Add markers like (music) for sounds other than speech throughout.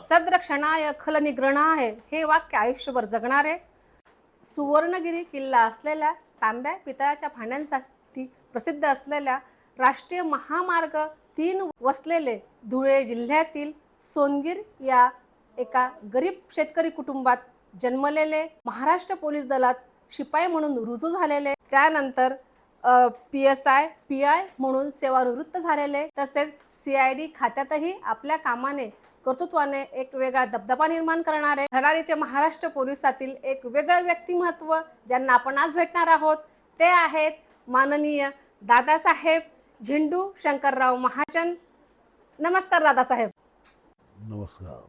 सद्रक्षणाय खल निग्रणाय हे वाक्य आयुष्यभर जगणारे सुवर्णगिरी किल्ला असलेल्या तांब्या पितळाच्या भांड्यांसाठी प्रसिद्ध असलेल्या राष्ट्रीय महामार्ग तीन वसलेले धुळे जिल्ह्यातील सोनगीर या एका गरीब शेतकरी कुटुंबात जन्मलेले महाराष्ट्र पोलीस दलात शिपाई म्हणून रुजू झालेले. त्यानंतर P S I P I म्हणून सेवानिवृत्त झालेले. तसेच सी आय डी खात्यातही आपल्या कामाने कर्तृत्वाने एक वेगळा दबदबा निर्माण करणारे. धडाडीचे महाराष्ट्र पोलिसातील एक वेगळं व्यक्तिमत्व ज्यांना आपण आज भेटणार आहोत ते आहेत माननीय दादासाहेब झेंडू शंकरराव महाजन. नमस्कार दादासाहेब. नमस्कार.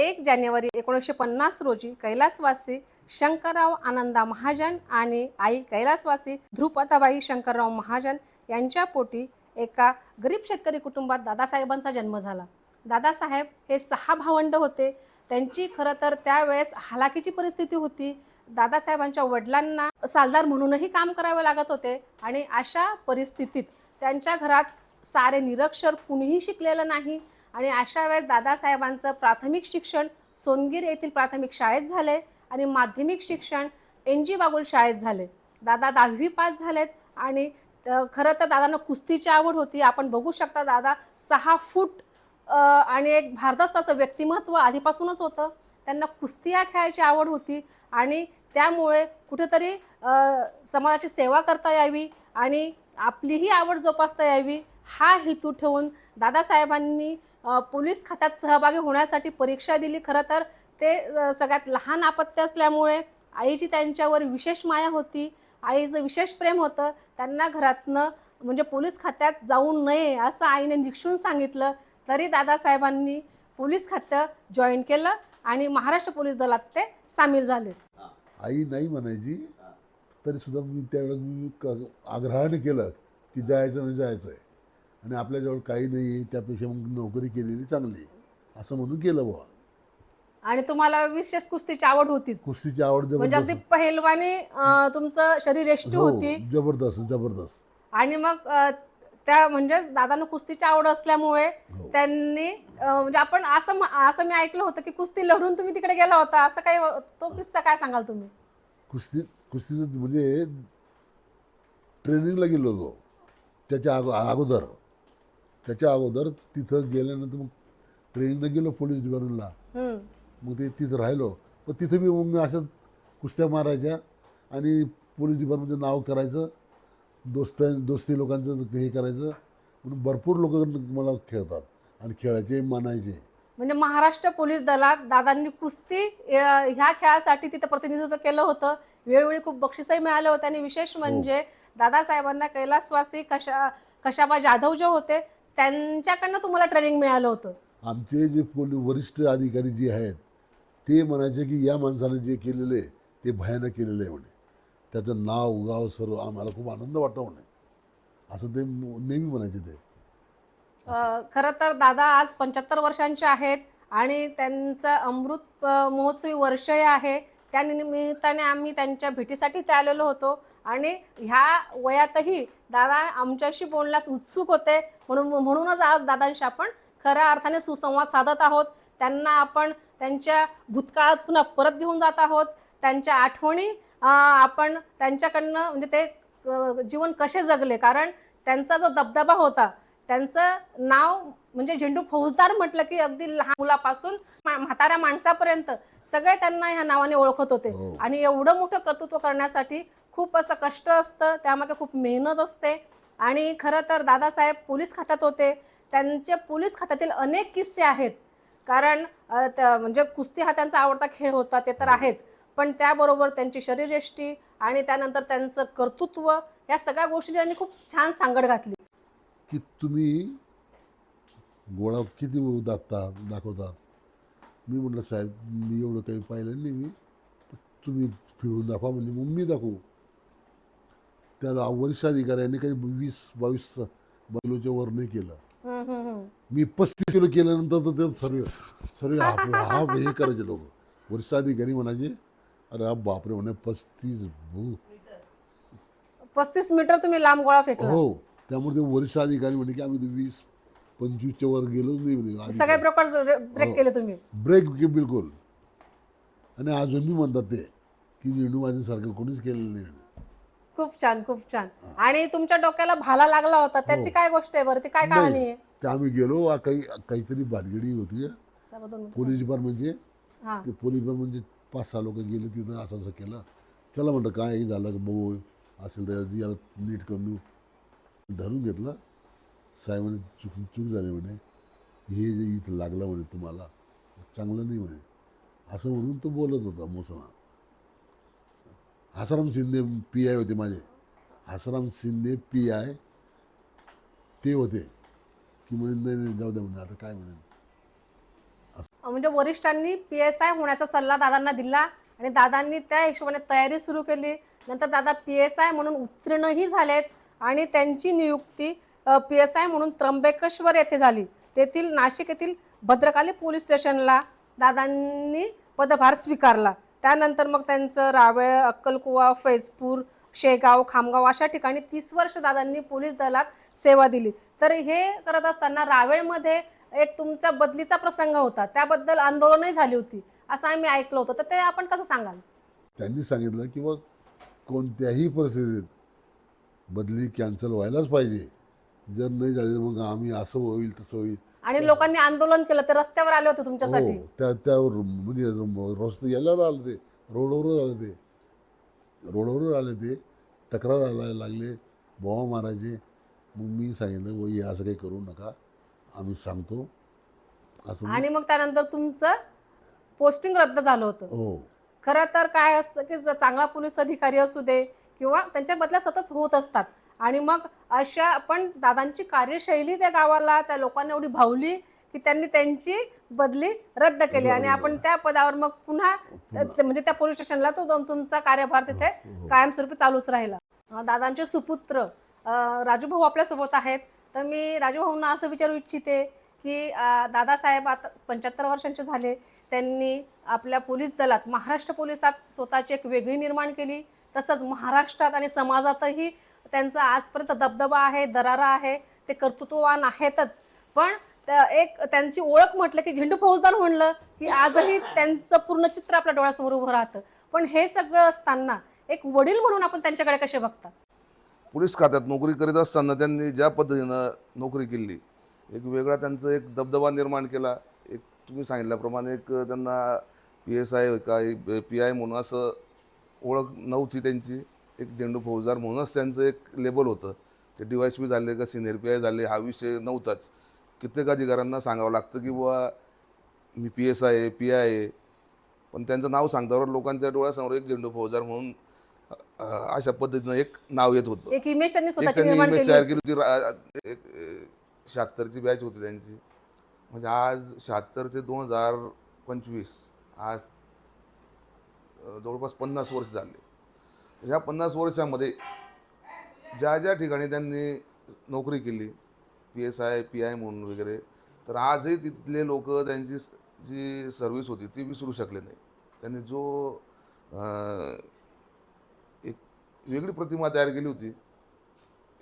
एक जानेवारी एकोणीसशे पन्नास रोजी कैलासवासी शंकरराव आनंदा महाजन आणि आई कैलासवासी ध्रुपदाबाई शंकरराव महाजन यांच्या पोटी एका गरीब शेतकरी कुटुंबात दादासाहेबांचा जन्म झाला. दादासाहेब हे सहा भावंड होते. त्यांची खरं तर त्यावेळेस हालाकीची परिस्थिती होती. दादासाहेबांच्या वडिलांना सालदार म्हणूनही काम करावे लागत होते आणि अशा परिस्थितीत त्यांच्या घरात सारे निरक्षर कुणीही शिकलेलं नाही आणि अशा वेळेस दादासाहेबांचं प्राथमिक शिक्षण सोनगीर येथील प्राथमिक शाळेत झाले आणि माध्यमिक शिक्षण एन जी बागुल शाळेत झाले. दादा दहावी पास झालेत आणि खरं तर दादांना कुस्तीची आवड होती. आपण बघू शकता दादा सहा फूट आणि एक भारदस्त असं व्यक्तिमत्व आधीपासूनच होतं. त्यांना कुस्तिया खेळायची आवड होती आणि त्यामुळे कुठेतरी समाजाची सेवा करता यावी आणि आपलीही आवड जोपासता यावी हा हेतू ठेवून दादासाहेबांनी पोलीस खात्यात सहभागी होण्यासाठी परीक्षा दिली. खरं तर ते सगळ्यात लहान आपत्य असल्यामुळे आईची त्यांच्यावर विशेष माया होती. आईचं विशेष प्रेम होतं. त्यांना घरातनं म्हणजे पोलीस खात्यात जाऊ नये असं आईने निक्षून सांगितलं. तरी दादासाहेबांनी पोलीस खातं जॉईन केलं आणि महाराष्ट्र पोलीस दलात ते सामील झाले. आई नाही म्हणायची तरी सुद्धा मी त्यावेळेस मी क आग्रहाने केलं की जायचं नाही जायचं आहे. आणि आपल्याजवळ काही नाही आहे त्यापेक्षा मग नोकरी केलेली चांगली असं म्हणून केलं बुवा. आणि तुम्हाला विशेष कुस्तीची आवड होतीच. कुस्तीची आवड म्हणजे अगदी जबरदस्त पहिलवानी अं, तुमचं शरीर हो होती. जबरदस्त जबरदस्त. आणि मग अं, त्या म्हणजेच दादांना कुस्तीची आवड असल्यामुळे हो. त्यांनी अं, म्हणजे आपण असं म- असं मी ऐकलं होतं की कुस्ती लढून तुम्ही तिकडे गेला होता. असं काही तो किस्सा काय सांगाल तुम्ही? कुस्ती कुस्तीचं म्हणजे ट्रेनिंगला गेलो होतो. त्याच्या अगो अगोदर. त्याच्या अगोदर तिथं गेल्यानंतर मग ट्रेनिंगला गेलो पोलीस डिपार्टमेंटला. हम्म. मग ते तिथं राहिलो. पण तिथं मी मग असं कुस्त्या मारायच्या आणि पोलीस डिपार्टमेंटचं नाव करायचं. दोस्त दोस्ती लोकांचं हे करायचं. म्हणून भरपूर लोक मला खेळतात आणि खेळायचे मानायचे. म्हणजे महाराष्ट्र पोलीस दलात दादांनी कुस्ती ह्या खेळासाठी तिथं प्रतिनिधित्व केलं होतं. वेळोवेळी खूप बक्षीसही मिळाले होते आणि विशेष म्हणजे दादासाहेबांना कैलासवासी कशा कशाबा जाधव जे होते त्यांच्याकडनं तुम्हाला ट्रेनिंग मिळालं होतं. आमचे जे पोलीस वरिष्ठ अधिकारी जे आहेत ते म्हणायचे की या माणसाने जे केलेलं आहे ते भयानक केलेलं आहे म्हणे. त्याचं नाव उगाव सर्व आम्हाला खूप आनंद वाटतो म्हणे. असं ते नेहमी म्हणायचे ते. खरं तर दादा आज पंच्याहत्तर वर्षांचे आहेत आणि त्यांचं अमृत महोत्सवी वर्षही आहे. त्या निमित्ताने आम्ही त्यांच्या भेटीसाठी ते आलेलो होतो आणि ह्या वयातही दादा आमच्याशी बोलण्यास उत्सुक होते. म्हणून म्हणूनच आज दादांशी आपण खऱ्या अर्थाने सुसंवाद साधत आहोत. त्यांना आपण त्यांच्या भूतकाळात पुन्हा परत घेऊन जात आहोत. त्यांच्या आठवणी आपण त्यांच्याकडनं म्हणजे ते जीवन कसे जगले? कारण त्यांचा जो दबदबा होता त्यांचं नाव म्हणजे झेंडू फौजदार म्हटलं की अगदी लहान मुलापासून म्हाताऱ्या माणसापर्यंत सगळे त्यांना ह्या नावाने ओळखत होते. हो. आणि एवढं मोठं कर्तृत्व करण्यासाठी खूप असं कष्ट असतं त्यामागे खूप मेहनत असते. आणि खरं तर दादासाहेब पोलीस खात्यात होते. त्यांचे पोलीस खात्यातील अनेक किस्से आहेत. कारण म्हणजे कुस्ती हा त्यांचा आवडता खेळ होता ते तर आहेच. पण त्याबरोबर त्यांची शरीरयष्टी आणि त्यानंतर त्यांचं कर्तृत्व या सगळ्या गोष्टी त्यांनी खूप छान सांगड घातली. की तुम्ही गोळा किती दाखता दाखवतात मी म्हटलं साहेब मी एवढं काही पाहिलं नाही मी. तुम्ही फिरून दाखवा म्हणजे मग मी दाखवू. त्याला वरिष्ठ अधिकाऱ्यांनी काही वीस बावीस किलोच्या वर नाही केलं. मी पस्तीस किलो केल्यानंतर तर ते सर्व सर्व हा करायचे लोक. वरिष्ठ अधिकारी म्हणायचे अरे हा बापरे म्हणे पस्तीस भू. पस्तीस मीटर तुम्ही लांब गोळा फेकला. हो त्यामुळे ते वरिष्ठ अधिकारी म्हणे की आम्ही वीस पंचवीसच्या वर गेलोच नाही म्हणे. सगळे आम्ही ब्रोकर ब्रेक हो. केले तुम्ही. ब्रेक बिलकुल. आणि अजून मी म्हणतात ते की झेंडू माझ्यासारखं कोणीच केलेलं नाही म्हणे. खूप छान खूप छान. आणि तुमच्या डोक्याला भाला लागला होता त्याची हो. काय गोष्ट आहे बरं? ती काय कहाणी नाही आहे? ते आम्ही गेलो आ, काही काहीतरी भानगडी होती. त्याबद्दल पोलीस डिपार्टमेंटचे. हा. ते पोलीस डिपार्टमेंटचे पाच सहा लोक गेले तिथं असं असं केलं. चला म्हणलं काय झालं का बघू असेल तर याला नीट करून देऊ. धरून घेतलं. साहेबांनी चूक चूक झाली म्हणे. हे जे इथं लागलं म्हणे तुम्हाला चांगलं नाही म्हणे. असं म्हणून तो बोलत होता मोसणा हसराम शिंदे पी आय होते माझे. हसराम शिंदे पी आय ते होते. की म्हणे नाही नाही जाऊ द्या म्हणे आता काय म्हणे? म्हणजे वरिष्ठांनी पी एस आय होण्याचा सल्ला दादांना दिला आणि दादांनी त्या हिशोबाने तयारी सुरू केली. नंतर दादा पी एस आय म्हणून उत्तीर्णही झालेत आणि त्यांची नियुक्ती पी एस आय म्हणून त्र्यंबकेश्वर येथे झाली. तेथील नाशिक येथील भद्रकाली पोलीस स्टेशनला दादांनी पदभार स्वीकारला. त्यानंतर मग त्यांचं रावेळ अक्कलकुवा फैजपूर शेगाव खामगाव अशा ठिकाणी तीस वर्ष दादांनी पोलीस दलात सेवा दिली. तर हे करत असताना रावेळमध्ये एक तुमचा बदलीचा प्रसंग होता. त्याबद्दल आंदोलनही झाली होती. असं आम्ही ऐकलं होतं. तर ते आपण कसं सांगाल? त्यांनी सांगितलं की बघ कोणत्याही परिस्थितीत बदली कॅन्सल व्हायलाच पाहिजे. जर नाही झाली मग आम्ही असं होईल तसं होईल. आणि लोकांनी आंदोलन केलं. ते रस्त्यावर आले होते तुमच्यासाठी. हो त्या त्यावर म्हणजे रस्ते यायला आले ते रोडवर आले ते रोडवर आले ते तक्रार आला लागले. बोवा मारायचे. मग मी सांगितलं "बुवा, हे असं काही करू नका. आम्ही सांगतो. असं आणि मग त्यानंतर तुमचं पोस्टिंग रद्द झालं होतं. हो. खरं तर काय असतं की ज- चांगला पोलीस अधिकारी असू दे किंवा त्यांच्या बदल्या सतत होत असतात. आणि मग अशा पण दादांची कार्यशैली त्या गावाला त्या लोकांना एवढी भावली की त्यांनी त्यांची बदली रद्द केली. आणि आपण त्या पदावर मग पुन्हा ते- म्हणजे त्या पोलीस स्टेशनला तो जाऊन तुमचा कार्यभार तिथे हो. कायमस्वरूपी चालूच राहिला. अं, दादांचे सुपुत्र अं, राजू भाऊ आपल्यासोबत आहेत. तर मी राजू भाऊंना असं विचारू इच्छिते की दादासाहेब आता पंच्याहत्तर वर्षांचे झाले. त्यांनी आपल्या पोलीस दलात महाराष्ट्र पोलिसात स्वतःची एक वेगळी निर्माण केली. तसंच महाराष्ट्रात आणि समाजातही त्यांचा आजपर्यंत दबदबा आहे दरारा आहे. ते कर्तृत्ववान आहेतच. पण त्या- एक त्यांची ओळख म्हटलं की झेंडू फौजदार म्हणलं की आजही त्यांचं पूर्ण चित्र आपल्या डोळ्यासमोर उभं राहतं. पण हे सगळं असताना एक वडील म्हणून आपण त्यांच्याकडे कसे बघतात? पोलीस खात्यात नोकरी करीत असताना त्यांनी ज्या पद्धतीनं नोकरी केली एक वेगळा त्यांचं एक दबदबा निर्माण केला. एक तुम्ही सांगितल्याप्रमाणे एक त्यांना पी एस आय काय पी आय म्हणून असं ओळख नव्हती त्यांची. एक झेंडू फौजदार म्हणूनच त्यांचं एक लेबल होतं. ते डी वाय पी झाले का सिनियर पी आय झाले हा विषय नव्हताच. कित्येक अधिकाऱ्यांना सांगावं लागतं की बुवा मी पी एस आय आहे पी आय आहे. पण त्यांचं नाव सांगतावर लोकांच्या डोळ्यासमोर एक झेंडू फौजदार म्हणून अशा पद्धतीनं एक नाव येत होतं. एक इमेज त्यांनी एक स्वतःची त्यांनी निर्माण इमेज तयार. केली होती. रा- एक शहात्तरची बॅच होती त्यांची. म्हणजे आज शहात्तर ते दोन हजार पंचवीस आज अ, जवळपास पन्नास वर्ष झाले. ह्या पन्नास वर्षामध्ये ज्या ज्या ठिकाणी त्यांनी नोकरी केली P S I P I म्हणून वगैरे तर आजही तिथले लोक त्यांची स- जी सर्व्हिस होती ती विसरू शकले नाही त्यांनी जो अ, वेगळी प्रतिमा तयार केली होती.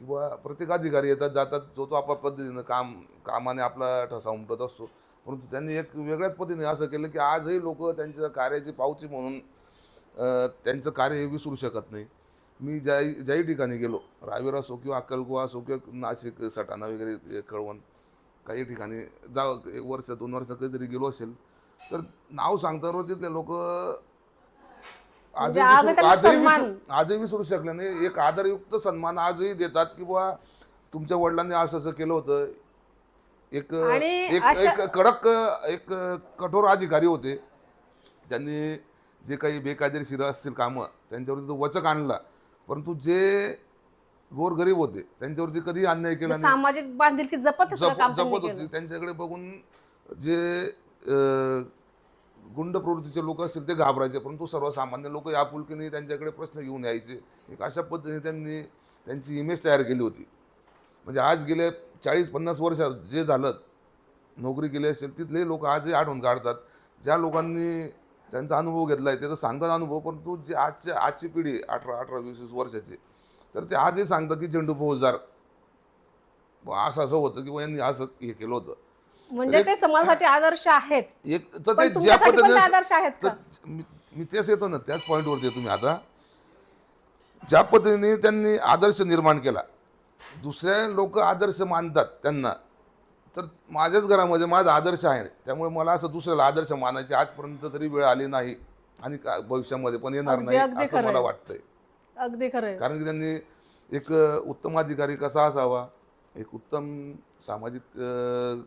किंवा प्रत्येक अधिकारी येतात जातात जो तो आपल्या पद्धतीनं काम कामाने आपला ठसा उमटत असतो. परंतु त्यांनी एक वेगळ्याच पद्धतीने असं केलं की आजही लोक त्यांच्या कार्याची पावती म्हणून त्यांचं कार्य हे विसरू शकत नाही. मी ज्या ज्याही ठिकाणी गेलो रावेर असो किंवा अक्कलगुवा असो किंवा नाशिक सटाणा वगैरे कळवण काही ठिकाणी जा एक वर्ष दोन वर्ष कधीतरी गेलो असेल. तर नाव सांगताना तिथले लोक आजही आजही विसरू- त्यांना आजही सन्मान. विसरू- आजही विसरू शकले नाही. एक आदरयुक्त सन्मान आजही देतात की बुवा तुमच्या वडिलांनी असं असं केलं होतं. एक आणि एक अशा- एक कडक एक कठोर अधिकारी होते. त्यांनी जे काही बेकायदेशीर असतील कामं त्यांच्यावरती तो वचक आणला. परंतु जे गोरगरीब होते त्यांच्यावरती कधी अन्याय केला नाही. सामाजिक बांधिलकी जपत जप काम त्यांनी जपत केलं. होती त्यांच्याकडे बघून जे अं, गुंड प्रवृत्तीचे लोक असतील ते घाबरायचे परंतु सर्वसामान्य लोक आपुलकीने त्यांच्याकडे प्रश्न घेऊन यायचे. एक अशा पद्धतीने त्यांनी त्यांची इमेज तयार केली होती. म्हणजे आज गेले चाळीस पन्नास वर्षात जे झालं नोकरी केली असेल तिथले लोक आजही आठवण काढतात. ज्या लोकांनी त्यांचा अनुभव घेतला आहे ते तर सांगतात अनुभव परंतु जे आजच्या आजची पिढी अठरा अठरा वीस वीस वर्षाची तर ते आजही सांगतात की झेंडू फौजदार. असं असं होतं किंवा यांनी असं हे केलं होतं. म्हणजे ते समाजासाठी आदर्श आहेत. एक तर ते पण ज्या तुमच्यासाठी पण ते पद्धतीने आदर्श आहेत तर मी मी तेच येतो ना त्याच पॉईंटवरती येतो मी आता. ज्या पद्धतीने त्यांनी आदर्श निर्माण केला दुसऱ्या लोक आदर्श मानतात त्यांना तर माझ्याच घरामध्ये माझा आदर्श आहे. त्यामुळे मला असं दुसऱ्याला आदर्श मानायची आजपर्यंत तरी वेळ आली नाही आणि का- भविष्यामध्ये पण येणार अगदी- नाही असं मला. वाटतंय. अगदी खरं कारण की त्यांनी एक अ, उत्तम अधिकारी कसा असावा? एक उत्तम सामाजिक अ,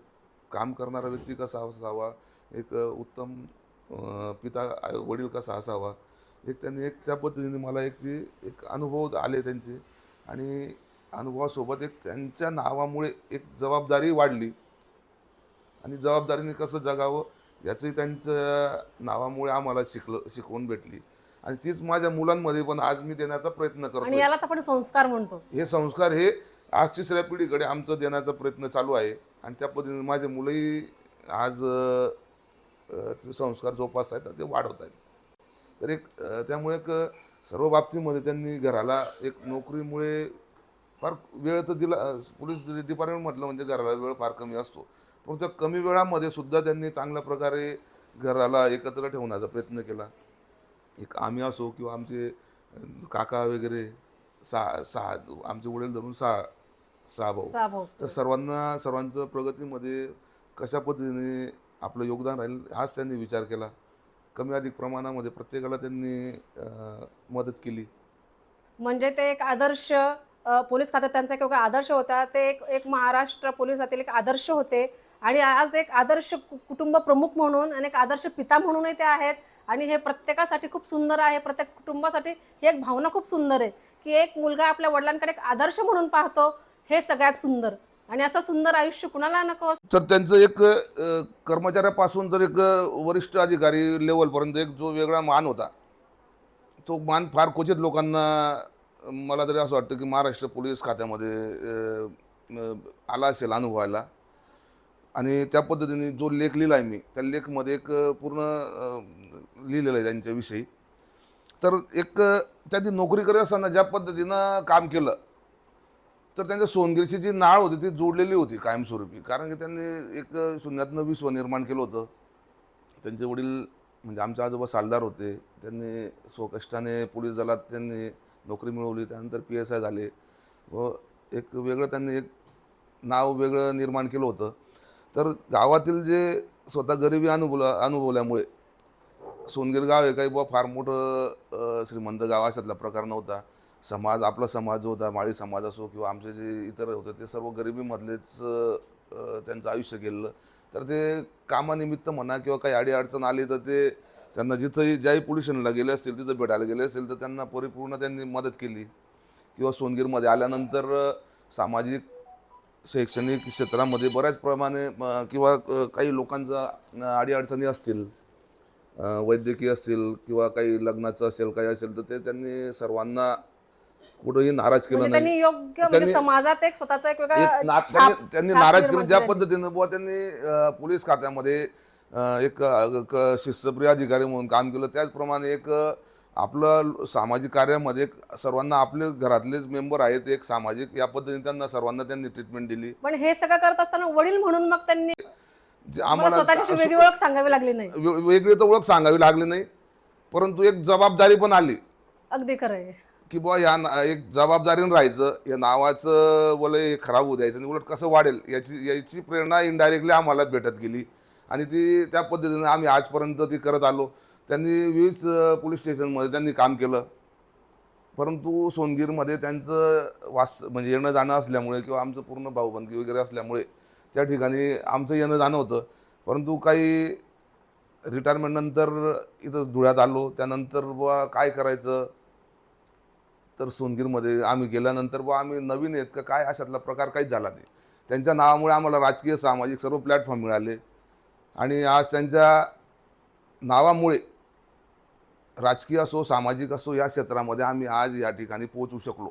काम करणारा व्यक्ती कसा असावा? एक उत्तम पिता वडील कसा असावा? एक त्यांनी एक त्या पद्धतीने मला एक ती एक अनुभव आले त्यांचे. आणि अनुभवासोबत एक त्यांच्या नावामुळे एक जबाबदारी वाढली. आणि जबाबदारीने कसं जगावं याचंही त्यांच्या नावामुळे आम्हाला शिकलं शिकवून भेटली. आणि तीच माझ्या मुलांमध्ये पण आज मी देण्याचा प्रयत्न करतो यालाच आपण संस्कार म्हणतो. हे संस्कार हे आज तिसऱ्या पिढीकडे आमचं देण्याचा प्रयत्न चालू आहे. आणि त्या पद्धतीने माझे मुलंही आज ते संस्कार जोपासत आहेत ते वाढवत आहेत. तर एक त्यामुळे एक सर्व बाबतीमध्ये त्यांनी घराला एक नोकरीमुळे फार वेळ तर दिला पोलीस डिपार्टमेंट म्हटलं म्हणजे घराला वेळ फार कमी असतो. पण त्या कमी वेळामध्ये सुद्धा त्यांनी चांगल्या प्रकारे घराला एकत्र ठेवण्याचा प्रयत्न केला. एक आम्ही असो किंवा आमचे काका वगैरे सहा सहा आमचे वडील धरून सहा सहा भाऊ. तर सर्वांना सर्वांचं प्रगतीमध्ये कशा पद्धतीने आपलं योगदान राहील हाच त्यांनी विचार केला. कमी अधिक प्रमाणामध्ये प्रत्येकाला त्यांनी मदत केली. म्हणजे ते एक आदर्श पोलीस खात्यात त्यांचा एक आदर्श होता. ते एक एक महाराष्ट्र पोलिसातील एक आदर्श होते. आणि आज एक आदर्श कुटुंब प्रमुख म्हणून आणि एक आदर्श पिता म्हणूनही ते आहेत. आणि हे प्रत्येकासाठी खूप सुंदर आहे. प्रत्येक कुटुंबासाठी ही एक भावना खूप सुंदर आहे. की एक मुलगा आपल्या वडिलांकडे एक आदर्श म्हणून पाहतो. हे सगळ्यात सुंदर. आणि असं सुंदर आयुष्य कुणाला नको तर त्यांचं एक कर्मचाऱ्यापासून तर एक वरिष्ठ अधिकारी लेवलपर्यंत एक जो वेगळा मान होता तो मान फार क्वचित लोकांना मला तरी असं वाटतं की महाराष्ट्र पोलीस खात्यामध्ये आला असेल अनुभवायला आणि त्या पद्धतीने जो लेख लिहिला आहे मी त्या लेखमध्ये एक पूर्ण लिहिलेलं आहे त्यांच्याविषयी. तर एक त्यांनी नोकरी करत असताना ज्या पद्धतीनं काम केलं तर त्यांच्या सोनगिरची जी नाळ होती ती जोडलेली होती कायमस्वरूपी. कारण की त्यांनी एक शून्यातनं विश्व निर्माण केलं होतं. त्यांचे वडील म्हणजे आमचे आजोबा सालदार होते. त्यांनी स्वकष्टाने पोलीस दलात त्यांनी नोकरी मिळवली. त्यानंतर पी एस आय झाले व एक वेगळं त्यांनी एक नाव वेगळं निर्माण केलं होतं. तर गावातील जे स्वतः गरिबी अनुभवला अनुभवल्यामुळे सोनगीर गाव हे काही बुवा फार मोठं श्रीमंत गाव अशातला प्रकार नव्हता. समाज आपला समाज जो होता माळी समाज असो किंवा आमचे जे इतर होते ते सर्व गरिबीमधलेच त्यांचं आयुष्य गेलं तर ते कामानिमित्त म्हणा किंवा काही अडी अडचण आली तर ते त्यांना जिथंही ज्याही पोल्युशनला गेले असतील तिथं भेटायला गेले असतील तर त्यांना परिपूर्ण त्यांनी मदत केली. किंवा सोनगीरमध्ये आल्यानंतर सामाजिक शैक्षणिक क्षेत्रामध्ये बऱ्याच प्रमाणे किंवा काही लोकांचा अडीअडचणी असतील वैद्यकीय असतील किंवा काही लग्नाचं असेल काही असेल तर ते त्यांनी सर्वांना कुठंही नाराज केलं म्हणजे नाही. त्यांनी योग्य म्हणजे त्यांनी- समाजात एक स्वतःचा एक वेगळा एक ना- छाप- त्यांनी त्यांनी छाप नाराज निर्माण केलं. ज्या केली. पद्धतीनं बुवा त्यांनी अ, पोलीस खात्यामध्ये अ, एक अ, क- शिस्तप्रिय अधिकारी म्हणून काम केलं. त्याचप्रमाणे एक अ, आपलं सामाजिक कार्यामध्ये एक सर्वांना आपले घरातलेच मेंबर आहेत एक सामाजिक या पद्धतीने त्यांना सर्वांना त्यांनी ट्रीटमेंट दिली. पण हे सगळं करत असताना वडील म्हणून मग त्यांनी जे आम्हाला स्वतःची अशी वेगळी ओळख सांगावी लागली नाही. वे- वेगळी तर ओळख सांगावी लागली नाही. परंतु एक जबाबदारी पण आली. अगदी खरं आहे. की बुवा या ना- एक जबाबदारीनं राहायचं या नावाचं बोले हे खराब होऊ द्यायचं आणि उलट कसं वाढेल याची याची प्रेरणा इनडायरेक्टली आम्हाला भेटत गेली. आणि ती त्या पद्धतीनं आम्ही आजपर्यंत ती करत आलो. त्यांनी विविध पोलीस स्टेशनमध्ये त्यांनी काम केलं. परंतु सोनगीरमध्ये त्यांचं वास म्हणजे येणं जाणं असल्यामुळे किंवा आमचं पूर्ण भाऊबंदी वगैरे असल्यामुळे त्या ठिकाणी आमचं येणं जाणं होतं. परंतु काही रिटायरमेंटनंतर इथं धुळ्यात आलो. त्यानंतर बुवा काय करायचं? तर सोनगीरमध्ये आम्ही गेल्यानंतर बुवा आम्ही नवीन आहेत का काय अशातला प्रकार काहीच झाला नाही. त्यांच्या नावामुळे आम्हाला राजकीय सामाजिक सर्व प्लॅटफॉर्म मिळाले. आणि आज त्यांच्या नावामुळे राजकीय असो सामाजिक असो या क्षेत्रामध्ये आम्ही आज या ठिकाणी पोहोचू शकलो.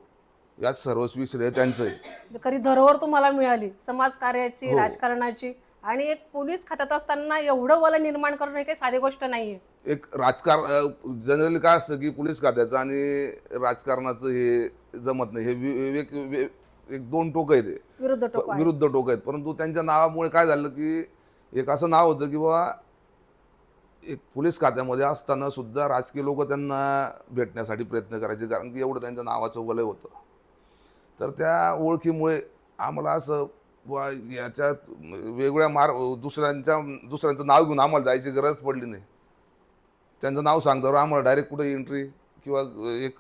यात सर्वस्वी श्रेय त्यांचं आहे खरी धरोहर तुम्हाला मिळाली. समाज कार्याची हो. राजकारणाची. आणि एक पोलीस खात्यात असताना एवढं वलय निर्माण करणं ही काही साधी गोष्ट नाहीये. एक राजकारण जनरली काय असतं की पोलीस खात्याचं आणि राजकारणाचं हे जमत नाही. हे वि- वे- एक दोन टोक आहे ते विरुद्ध टोक आहे. विरुद्ध टोक आहेत. परंतु त्यांच्या नावामुळे काय झालं की एक असं नाव होतं की बाबा एक पोलीस खात्यामध्ये असताना सुद्धा राजकीय लोक त्यांना भेटण्यासाठी प्रयत्न करायचे. कारण की एवढं त्यांच्या नावाचं वलय होतं. तर त्या ओळखीमुळे आम्हाला असं बुवा याच्यात वेगवेगळ्या मार दुसऱ्यांच्या दुसऱ्यांचं नाव घेऊन आम्हाला जायची गरज पडली नाही. त्यांचं नाव सांगतावर आम्हाला डायरेक्ट कुठे एंट्री किंवा एक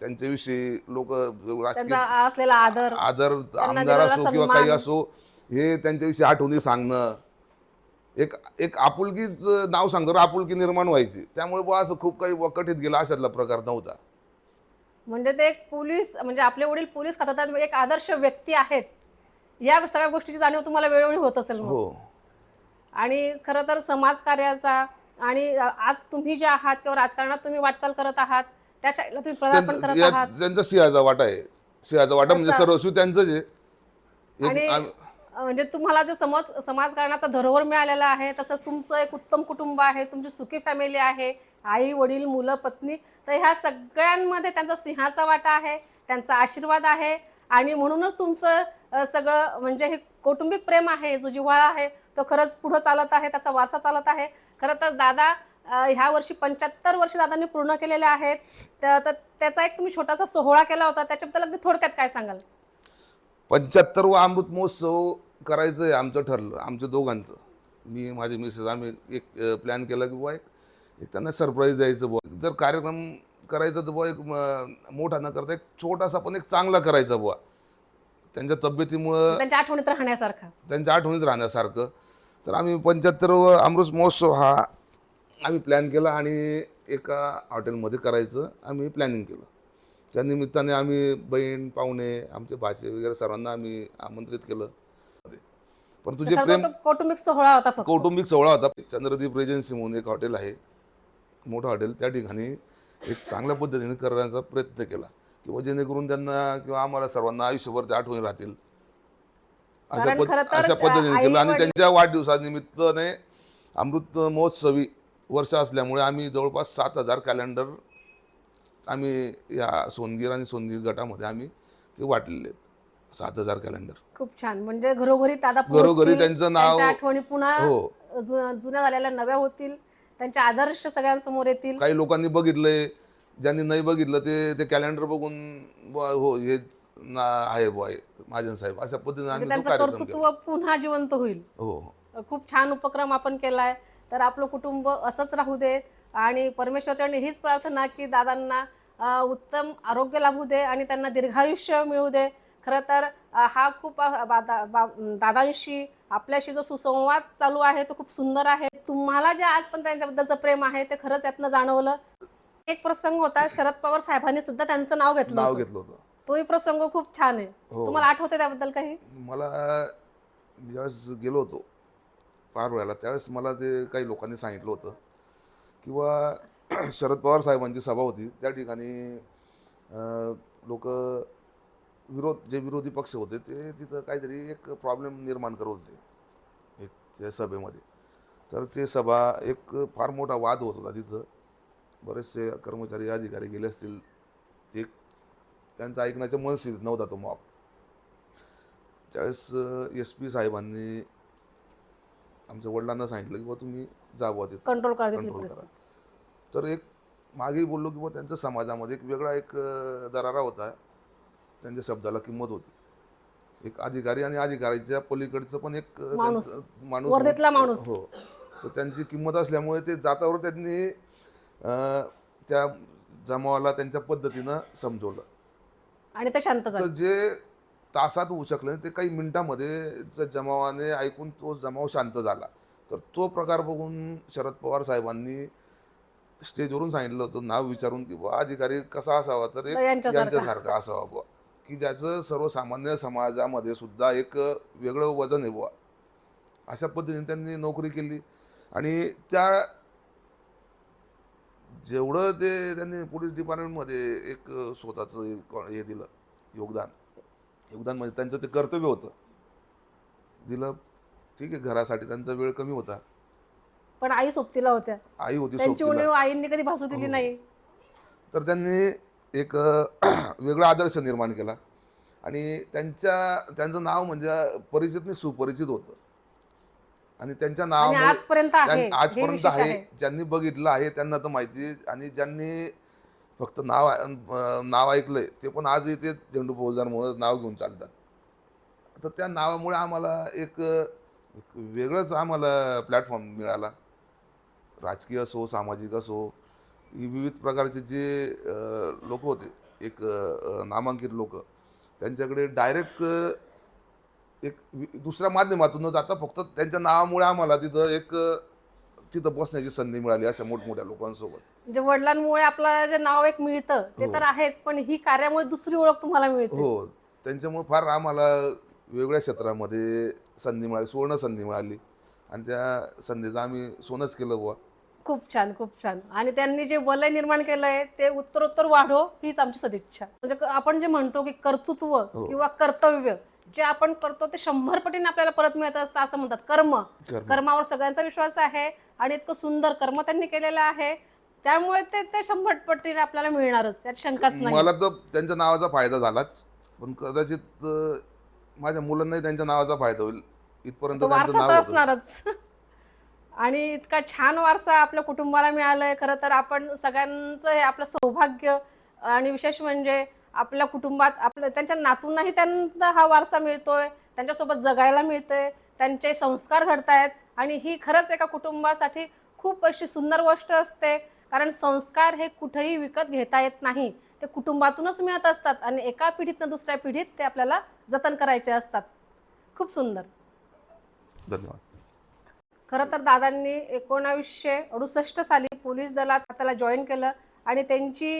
त्यांच्याविषयी लोक राजकीय असलेला आदर आदर आमदार असो किंवा. काही असो हे त्यांच्याविषयी आठवणी सांगणं. एक एक आपुलकीच नाव सांगतो आपुलकी निर्माण व्हायची. त्यामुळे बुवा असं खूप काही बुवा कठीत गेला अशातला प्रकार नव्हता. म्हणजे ते एक पोलीस म्हणजे आपले वडील पोलीस खात्यात एक आदर्श व्यक्ती आहेत. या सगळ्या गोष्टीची जाणीव तुम्हाला वेळोवेळी होत असेल मग. हो. आणि खरं तर समाजकार्याचा आणि आज तुम्ही जे आहात किंवा राजकारणात तुम्ही वाटचाल करत आहात त्या साईडला तुम्ही प्रदार्पण त्यांचं करत आहात. त्यांचा सिंहाचा वाटा आहे. सिंहाचा वाटा म्हणजे असं- सर्वस्वी त्यांचंच आहे. आणि एक आम- अ, म्हणजे तुम्हाला जे समाज समाजकारणाचा धरोहर मिळालेला आहे तसंच तुमचं एक उत्तम कुटुंब आहे तुमची सुखी फॅमिली आहे आई वडील मुलं पत्नी तर ह्या सगळ्यांमध्ये त्यांचा सिंहाचा वाटा आहे त्यांचा आशीर्वाद आहे. आणि म्हणूनच तुमचं सगळं म्हणजे हे कौटुंबिक प्रेम आहे जो जिव्हाळा आहे तो खरंच पुढं चालत आहे त्याचा वारसा चालत आहे. खरं तर दादा ह्या वर्षी पंच्याहत्तर वर्ष दादांनी पूर्ण केलेले आहेत. तर तर त्याचा एक तुम्ही छोटासा सोहळा केला होता त्याच्याबद्दल अगदी थोडक्यात काय सांगाल? पंच्याहत्तरवा अमृत महोत्सव करायचं आहे आमचं ठरलं आमचं दोघांचं. मी माझे मिसेस आम्ही एक प्लॅन केला की बुवा एक एक त्यांना सरप्राईज द्यायचं बुवा. जर कार्यक्रम करायचा तर बुवा एक मोठा न करता एक छोटासा पण एक चांगला करायचा बुवा. त्यांच्या तब्येतीमुळं त्यांच्या आठवणीत राहण्यासारखा. त्यांच्या आठवणीत राहण्यासारखं. तर आम्ही पंच्याहत्तर अमृत महोत्सव हा आम्ही प्लॅन केला आणि एका हॉटेलमध्ये करायचं आम्ही प्लॅनिंग केलं. त्या निमित्ताने आम्ही बहीण पाहुणे आमचे भाचे वगैरे सर्वांना आम्ही आमंत्रित केलं. पण तुझे प्रेम कौटुंबिक सोहळा होता फक्त. कौटुंबिक सोहळा होता. चंद्रदीप रेजन्सी म्हणून एक हॉटेल आहे. मोठं हॉटेल त्या ठिकाणी एक चांगल्या पद्धतीने करण्याचा प्रयत्न केला. किंवा जेणेकरून त्यांना किंवा आम्हाला सर्वांना आयुष्यभर त्या आठवणी राहतील. अशा कारण पद खरं तर अशा पद्धतीने आई केलं. आणि वडील- त्यांच्या वाढदिवसानिमित्ताने अमृत महोत्सवी वर्ष असल्यामुळे आम्ही जवळपास सात हजार कॅलेंडर आम्ही या सोनगीर आणि सोनगीर गटामध्ये आम्ही ते वाटलेले आहेत. सात हजार कॅलेंडर खूप छान. म्हणजे घरोघरी दादा घरोघरी पोहोचतील, त्यांचं नाव- त्यांच्या आठवणी पुन्हा हो. जु- जुन्या झालेल्या नव्या होतील. त्यांचे आदर्श सगळ्यांसमोर येतील. काही लोकांनी बघितलंय. ज्यांनी नाही बघितलं ते ते कॅलेंडर बघून बुवा, हो हे ना आहे बुवा हे महाजन साहेब. अशा पद्धतीने म्हणजे आम्ही तो त्यांचं कार्यक्रम कर्तृत्व पुन्हा जिवंत होईल. हो. खूप छान उपक्रम आपण केलाय. तर आपलं कुटुंब असंच राहू देत आणि परमेश्वरच्याने हीच प्रार्थना की दादांना अं, उत्तम आरोग्य लाभू दे आणि त्यांना दीर्घायुष्य मिळू दे. खरं तर अं, हा खूप अं, बादा- बा- दादांशी आपल्याशी जो सुसंवाद चालू आहे तो खूप सुंदर आहे. तुम्हाला जे आज पण त्यांच्याबद्दलचं प्रेम आहे ते खरंच यातनं जाणवलं. एक प्रसंग होता शरद पवार साहेबांनी सुद्धा त्यांचं नाव घेतलं नाव होतं. घेतलं होतं. तोही प्रसंग खूप छान आहे. हो. तुम्हाला आठवते त्याबद्दल काही? मला ज्यावेळेस गेलो होतो पार वेळाला त्यावेळेस मला ते काही लोकांनी सांगितलं होतं. किंवा (clears throat) शरद पवार साहेबांची सभा होती त्या ठिकाणी लोक विरोध जे विरोधी पक्ष होते ते तिथं काहीतरी एक प्रॉब्लेम निर्माण करत होते एक त्या सभेमध्ये. तर ते सभा एक फार मोठा वाद होत होता तिथं. बरेचसे कर्मचारी अधिकारी गेले असतील. ते त्यांचं ऐकण्याच्या मनस्थितीत नव्हता तो मॉब त्यावेळेस एस पी साहेबांनी आमच्या वडिलांना सांगितलं की बुवा तुम्ही जा बुवा तिथं. कंट्रोल कंट्रोल करा. तर एक मागेही बोललो की बुवा त्यांच्या समाजामध्ये एक वेगळा एक दरारा होता. त्यांच्या शब्दाला किंमत होती. एक अधिकारी आणि अधिकारीच्या पलीकडचं पण एक माणूस. माणूस. हो. तर त्यांची किंमत असल्यामुळे ते जातावर त्यांनी त्या जमावाला त्यांच्या पद्धतीनं समजवलं. आणि ते शांत तर झाले जे तासात होऊ शकलं नाही, ते काही मिनिटामध्ये त्या जमावाने ऐकून तो जमाव शांत झाला. तर तो प्रकार बघून शरद पवार साहेबांनी स्टेजवरून सांगितलं होतं नाव विचारून की बुवा अधिकारी कसा असावा तर एक तर यांच्यासारखा. यांच्यासारखा असावा बुवा. की ज्याचं सर्वसामान्य समाजामध्ये सुद्धा एक वेगळं वजन आहे बुवा. अशा पद्धतीने त्यांनी नोकरी केली. आणि त्या जेवढं ते त्यांनी पोलीस डिपार्टमेंटमध्ये एक स्वतःचं हे दिलं योगदान. योगदान म्हणजे त्यांचं ते कर्तव्य होतं. दिलं ठीक आहे घरासाठी त्यांचा वेळ कमी होता. पण आई सोबतीला होत्या. आई होती त्यांची सोबतीला. उणीव आईंनी कधी भासू दिली हो. नाही. तर त्यांनी एक (clears throat) वेगळा आदर्श निर्माण केला. आणि त्यांच्या त्यांचं नाव म्हणजे परिचित नाही सुपरिचित होतं. आणि त्यांच्या नावामुळे आजपर्यंत आहे त्यां- हे आजपर्यंत विशेष आहे आहे. ज्यांनी बघितलं आहे त्यांना तर माहिती आहे. आणि ज्यांनी फक्त नाव अं, नाव ऐकलंय ते पण आजही ते झेंडू फौजदारमुळे नाव घेऊन चालतात. तर त्या नावामुळे आम्हाला एक एक वेगळंच आम्हाला प्लॅटफॉर्म मिळाला. राजकीय असो सामाजिक असो ही विविध प्रकारचे जे लोक होते एक अं, नामांकित लोक त्यांच्याकडे डायरेक्ट एक दुसऱ्या माध्यमातून न जाता फक्त त्यांच्या नावामुळे आम्हाला तिथं एक तिथं बसण्याची संधी मिळाली अशा मोठमोठ्या लोकांसोबत. म्हणजे वडिलांमुळे आपलं जे नाव एक मिळतं ते हो. तर आहेच पण ही कार्यामुळे दुसरी ओळख तुम्हाला मिळते. हो त्यांच्यामुळे फार आम्हाला वेगळ्या क्षेत्रामध्ये संधी मिळाली सुवर्ण संधी मिळाली. आणि त्या संधीचं आम्ही सोनच केलं बुवा. खूप छान खूप छान. आणि त्यांनी जे वलय निर्माण केलंय ते उत्तरोत्तर वाढो हीच आमची सदिच्छा. म्हणजे आपण जे म्हणतो की कर्तृत्व हो. किंवा कर्तव्य जे आपण करतो ते शंभर पटीने आपल्याला परत मिळत असतं असं म्हणतात. कर्म. कर्म. कर्मावर सगळ्यांचा विश्वास आहे आणि इतकं सुंदर कर्म त्यांनी केलेलं आहे. त्यामुळे ते ते शंभर पटीने आपल्याला मिळणारच. यात शंकाच नाही. मला तर त्यांच्या नावाचा फायदा झालाच. पण कदाचित माझ्या मुलांनाही त्यांच्या नावाचा फायदा होईल. इथपर्यंत वारसा तर. असणारच. (laughs) आणि इतका छान वारसा आपल्या कुटुंबाला मिळालाय. खरं तर आपण सगळ्यांचं हे आपलं सौभाग्य आणि विशेष म्हणजे आपल्या कुटुंबात आपल्या त्यांच्या नातूंनाही त्यांचा हा वारसा मिळतोय त्यांच्यासोबत जगायला मिळतंय त्यांचे संस्कार घडतायत आणि ही खरंच एका कुटुंबासाठी खूप अशी सुंदर गोष्ट असते. कारण संस्कार हे कुठेही विकत घेता येत नाही. ते कुटुंबातूनच मिळत असतात आणि एका पिढीतनं दुसऱ्या पिढीत ते आपल्याला जतन करायचे असतात. खूप सुंदर. धन्यवाद. खरं तर दादांनी एकोणावीसशे अडुसष्ट साली पोलीस दलात त्याला जॉईन केलं आणि त्यांची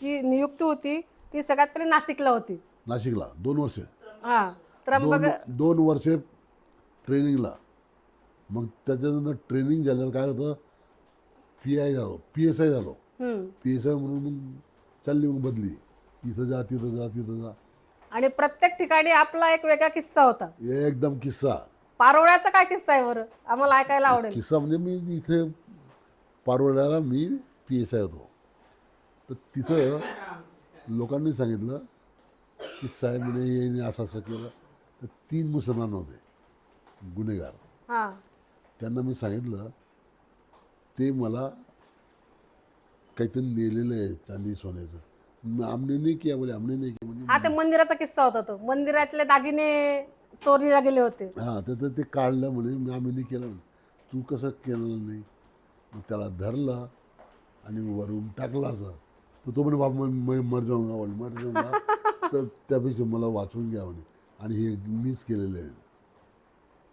जी नियुक्ती होती ती सगळ्यात पहिले नाशिकला होती. नाशिकला दोन वर्ष. हा त्र्यंबक दोन दोन वर्षे ट्रेनिंगला. मग त्याच्यानंतर ट्रेनिंग झाल्यावर काय होतं? पी आय झालो पी एस आय झालो. हम्म. पी एस आय म्हणून मग चालली मग बदली. इथं जा तिथं जा तिथं जा. आणि प्रत्येक ठिकाणी आपला एक वेगळा किस्सा होता. एकदम किस्सा. पारोळ्याचा काय किस्सा आहे बरं? आम्हाला ऐकायला आवडेल. किस्सा म्हणजे मी इथे पारवड्याला मी पी एस आय होतो. तर तिथं लोकांनी सांगितलं की साहेबने येईने असं असं केलं. तर तीन मुसलमान होते गुन्हेगार. हा. त्यांना मी सांगितलं ते मला काहीतरी नेलेलं आहे चांदी सोन्याचं. मग आमने नाही किया बोले आमने नाही किया. हा ते मंदिराचा किस्सा होता तो. मंदिरातले दागिने चोरीला गेले होते. हां तर तर ते काढलं म्हणे मी आम्ही नाही केलं. म्हणे तू कसं केलं नाही? मग त्याला धरलं आणि वरून टाकलं असं. तर तो म्हणे बाबा मैं मर जाऊंगा बोल मर जाऊंगा (laughs) तर त्यापेक्षा मला वाचवून घ्या म्हणे. आणि हे मीच केलेलं आहे.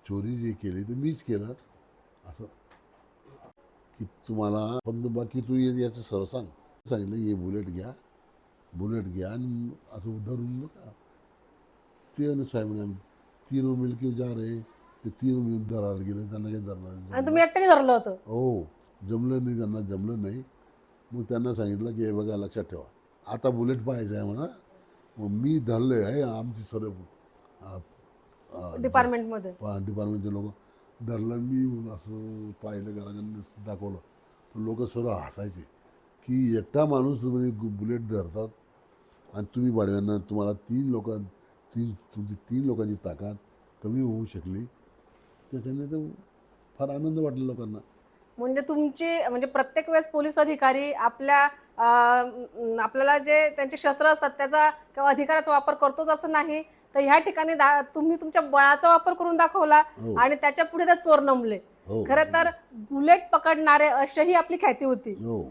चोरी जे केली तर मीच केलं. असं. की तुम्हाला पण बाकी तू ये याचं सर्व सांग. सांगितलं हे बुलेट घ्या बुलेट घ्या आणि असं धरून बघा. ते आणि साहेब आम्ही तीनों मिलके जा रहे ते तीनों मिळून दरार गेले त्यांना काही धरणार तुम्ही एकट्याने धरलं होतं. हो. जमलं नाही त्यांना जमलं नाही. मग त्यांना सांगितलं की हे बघा लक्षात ठेवा. आता बुलेट पाहायचं आहे म्हणा. मग मी धरले आहे आमची सर्व डिपार्टमेंटमध्ये डिपार्टमेंटचे लोक धरलं मी असं पाहिलं घराकडनं दाखवलं. तर लोक सर्व हसायचे की एकटा माणूस म्हणजे बुलेट धरतात आणि तुम्ही बाडव्यांना तुम्हाला तीन लोक तीन तुमची तीन लोकांची ताकद कमी होऊ शकली. त्याच्याने तर फार आनंद वाटला लोकांना. म्हणजे तुमची म्हणजे प्रत्येक वेळेस पोलीस अधिकारी आपल्या आपल्याला जे त्यांचे शस्त्र असतात त्याचा किंवा अधिकाराचा वापर करतोच असं नाही. तर ह्या ठिकाणी तुम्ही तुमच्या बळाचा वापर करून दाखवला हो. आणि त्याच्या पुढे त्या चोर नमले. हो. खरं तर बुलेट पकडणारे अशीही आपली ख्याती होती. हो.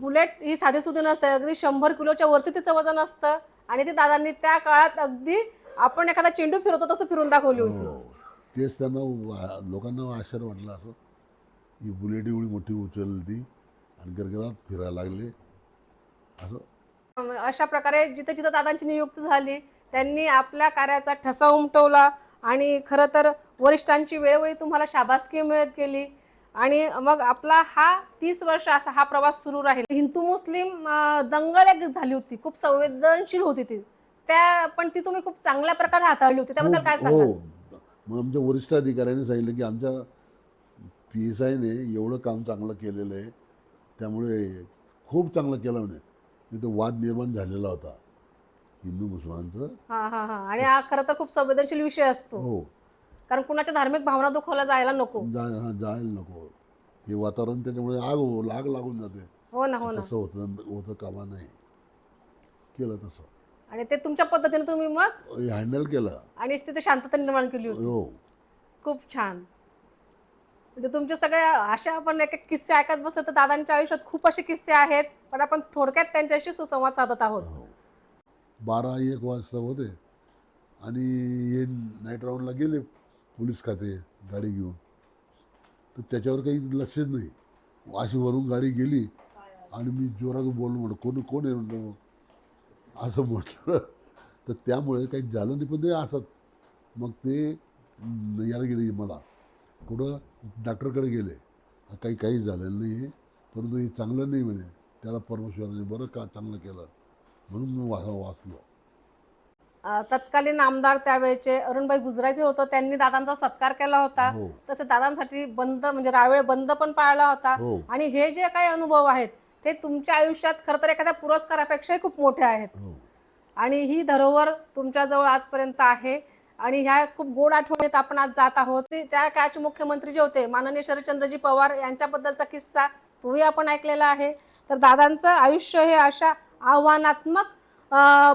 बुलेट ही साधी सुधी नसते. अगदी शंभर किलोच्या वरती तिचं वजन असतं आणि ती दादांनी त्या काळात अगदी आपण एखादा चेंडू फिरवतो तसं फिरून दाखवली होती. तेच त्यांना लोकांना आश्चर्य वाटलं असं. ही बुलेट एवढी मोठी उचलली आणि गरगरात फिरायला लागले. असं. अशा प्रकारे जिथे जिथे दादांची नियुक्ती झाली त्यांनी आपल्या कार्याचा ठसा उमटवला आणि खरं तर वरिष्ठांची वेळोवेळी तुम्हाला शाबासकी मिळत गेली. आणि मग आपला हा तीस वर्ष असा हा प्रवास सुरू राहील. हिंदू मुस्लिम दंगल एक झाली होती खूप संवेदनशील होती ती. त्या पण ती तुम्ही खूप चांगल्या प्रकारे हाताळली होती. त्याबद्दल काय हो सांगाल? हो. मग आमच्या वरिष्ठ अधिकाऱ्याने सांगितलं की आमच्या पी एस आयने एवढं काम चांगलं केलेलं आहे. त्यामुळे खूप चांगलं केलं म्हणे. तिथं वाद निर्माण झालेला होता. हिंदू मुसलमानचं. हा हा हा. आणि हा खरं तर खूप संवेदनशील विषय असतो. हो. कारण कुणाच्या धार्मिक भावना दुखवला जायला नको. जा हा जायला नको. हे वातावरण त्याच्यामुळे आग हो आग लागून जाते. हो ना हो ना. तसं होतं होतं कामा नाही. केलं तसं. आणि ते तुमच्या पद्धतीने तुम्ही मग हँडल केलं. आणि तिथे शांतता निर्माण केली होती. हो. खूप छान. म्हणजे तुमच्या सगळ्या अशा आपण एक एक किस्से ऐकत बसले तर दादांच्या आयुष्यात खूप असे किस्से आहेत पण आपण थोडक्यात त्यांच्याशी सुसंवाद साधत आहोत. हो. बारा एक वाजता होते आणि हे नाईट राऊंडला गेले पोलीस खाते गाडी घेऊन. तर त्याच्यावर काही लक्षच नाही. अशी वरून गाडी गेली आणि मी जोरात बोललो म्हणलं कोण कोण आहे? म्हणलं मग असं म्हटलं. तर त्यामुळे काही झालं नाही पण ते असत मग ते यायला याला गेले मला. कुठं डॉक्टरकडे गेले. काही काही झालेलं नाही. आहे परंतु हे चांगलं नाही म्हणे. त्याला परमेश्वराने बरं का चांगलं केलं. म्हणून मी वा वाचलो. तत्कालीन आमदार त्यावेळेचे अरुणभाई गुजराती होतं. त्यांनी दादांचा सत्कार केला होता. हो. तसे दादांसाठी बंद म्हणजे रावेळ बंद पण पाळला होता. हो. आणि हे जे काही अनुभव आहेत ते तुमच्या आयुष्यात खरं तर एखाद्या पुरस्कारापेक्षाही खूप मोठे आहेत. हो. आणि ही धरोहर तुमच्याजवळ आजपर्यंत आहे. आणि ह्या खूप गोड आठवणीत आपण आज जात आहोत. ते- त्या काळचे मुख्यमंत्री जे होते माननीय शरदचंद्रजी पवार यांच्याबद्दलचा किस्सा तोही आपण ऐकलेला आहे. तर दादांचं आयुष्य हे अशा आव्हानात्मक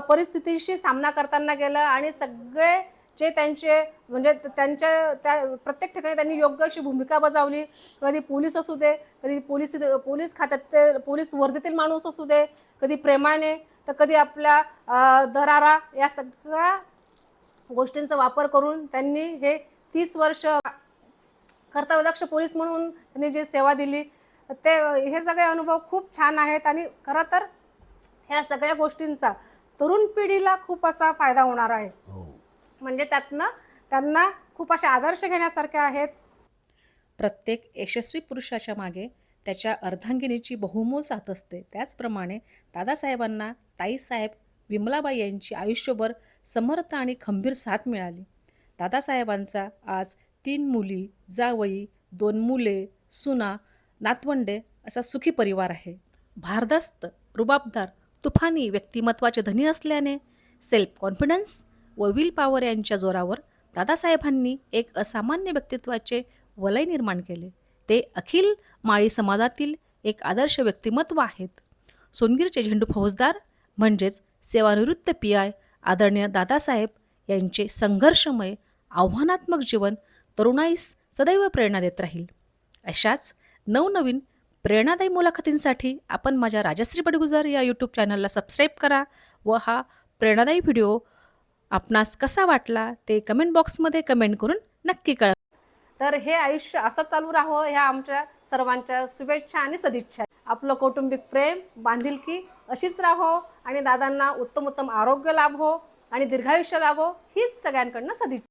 परिस्थितीशी सामना करताना गेलं आणि सगळे जे त्यांचे म्हणजे त्यांच्या त्या प्रत्येक ठिकाणी त्यांनी योग्य अशी भूमिका बजावली. कधी पोलीस असू दे कधी पोलीस पोलीस खात्यात ते पोलीस वर्दीतील माणूस असू दे कधी प्रेमाने तर कधी आपल्या दरारा या सगळ्या गोष्टींचा वापर करून त्यांनी हे तीस वर्ष कर्तव्यदक्ष पोलीस म्हणून त्यांनी जी सेवा दिली ते हे सगळे अनुभव खूप छान आहेत आणि खरं तर ह्या सगळ्या गोष्टींचा तरुण पिढीला खूप असा फायदा होणार आहे. हो. म्हणजे त्यातनं त्यांना खूप असे आदर्श घेण्यासारखे आहेत. प्रत्येक यशस्वी पुरुषाच्या मागे त्याच्या अर्धांगिनीची बहुमोल साथ असते. त्याचप्रमाणे दादासाहेबांना ताईसाहेब विमलाबाई यांची आयुष्यभर समर्थ आणि खंबीर साथ मिळाली. दादासाहेबांचा आज तीन मुली जावई दोन मुले सुना नातवंडे असा सुखी परिवार आहे. भारदस्त रुबाबदार तुफानी व्यक्तिमत्वाचे धनी असल्याने सेल्फ कॉन्फिडन्स व विल पॉवर यांच्या जोरावर दादासाहेबांनी एक असामान्य व्यक्तित्वाचे वलय निर्माण केले. ते अखिल माळी समाजातील एक आदर्श व्यक्तिमत्व आहेत. सोनगीरचे झेंडू फौजदार म्हणजेच सेवानिवृत्त पी आय आदरणीय दादासाहेब यांचे संघर्षमय आव्हानात्मक जीवन तरुणाईस सदैव प्रेरणा देत राहील. अशाच नवनवीन प्रेरणादायी मुलाखतींसाठी आपण माझ्या राजश्री बडगुजर या यूट्यूब चॅनलला सबस्क्राईब करा व हा प्रेरणादायी व्हिडिओ आपणास कसा वाटला ते कमेंट बॉक्समध्ये कमेंट करून नक्की कळवा. तर हे आयुष्य असं चालू राहावं ह्या आमच्या सर्वांच्या शुभेच्छा आणि सदिच्छा. आपलं कौटुंबिक प्रेम बांधिलकी अशीच राहो आणि दादांना उत्तम उत्तम आरोग्य लाभो आणि दीर्घायुष्य लाभो हीच सगळ्यांकडनं सदिच्छा.